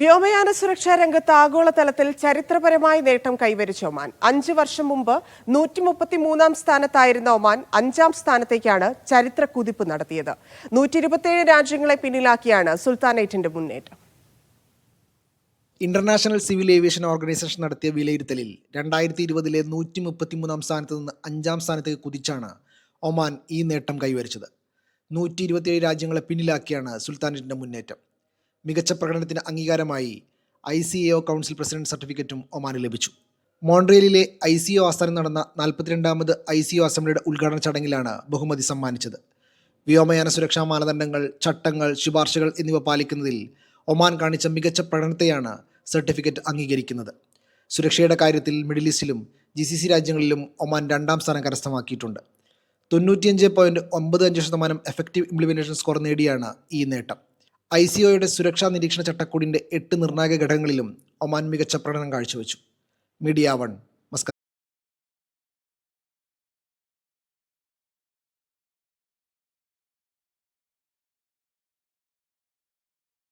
വ്യോമയാന സുരക്ഷാ രംഗത്ത് ആഗോളതലത്തിൽ ചരിത്രപരമായ നേട്ടം കൈവരിച്ച ഒമാൻ. അഞ്ച് വർഷം മുമ്പ് നൂറ്റി മുപ്പത്തി മൂന്നാം സ്ഥാനത്തായിരുന്ന ഒമാൻ അഞ്ചാം സ്ഥാനത്തേക്കാണ് ചരിത്ര കുതിപ്പ് നടത്തിയത്. നൂറ്റി ഇരുപത്തിയേഴ് രാജ്യങ്ങളെ പിന്നിലാക്കിയാണ് സുൽത്താനേറ്റിന്റെ മുന്നേറ്റം. ഇന്റർനാഷണൽ സിവിൽ ഏവിയേഷൻ ഓർഗനൈസേഷൻ നടത്തിയ വിലയിരുത്തലിൽ രണ്ടായിരത്തി ഇരുപതിലെ നൂറ്റി മുപ്പത്തിമൂന്നാം സ്ഥാനത്ത് നിന്ന് അഞ്ചാം സ്ഥാനത്തേക്ക് കുതിച്ചാണ് ഒമാൻ ഈ നേട്ടം കൈവരിച്ചത്. നൂറ്റി ഇരുപത്തിയേഴ് രാജ്യങ്ങളെ പിന്നിലാക്കിയാണ് സുൽത്താനേറ്റിന്റെ മുന്നേറ്റം. മികച്ച പ്രകടനത്തിന് അംഗീകാരമായി I C A O council president സർട്ടിഫിക്കറ്റും ഒമാന് ലഭിച്ചു. മോൺട്രിയലിലെ ഐ സി ഒ ആസ്ഥാനം നടന്ന നാൽപ്പത്തിരണ്ടാമത് ഐ സി ഒ അസംബ്ലിയുടെ ഉദ്ഘാടന ചടങ്ങിലാണ് ബഹുമതി സമ്മാനിച്ചത്. വ്യോമയാന സുരക്ഷാ മാനദണ്ഡങ്ങൾ ചട്ടങ്ങൾ ശുപാർശകൾ എന്നിവ പാലിക്കുന്നതിൽ ഒമാൻ കാണിച്ച മികച്ച പ്രകടനത്തെയാണ് സർട്ടിഫിക്കറ്റ് അംഗീകരിക്കുന്നത്. സുരക്ഷയുടെ കാര്യത്തിൽ മിഡിൽ ഈസ്റ്റിലും ജി സി സി രാജ്യങ്ങളിലും ഒമാൻ രണ്ടാം സ്ഥാനം കരസ്ഥമാക്കിയിട്ടുണ്ട്. തൊണ്ണൂറ്റിയഞ്ച് പോയിന്റ് ഒമ്പത് അഞ്ച് ശതമാനം എഫക്റ്റീവ് ഇംപ്ലിമെന്റേഷൻ സ്കോർ നേടിയാണ് ഈ നേട്ടം. ഐ സി ഒയുടെ സുരക്ഷാ നിരീക്ഷണ ചട്ടക്കൂടിന്റെ എട്ട് നിർണായക ഘടകങ്ങളിലും ഒമാൻ മികച്ച പ്രകടനം കാഴ്ചവെച്ചു. Media One.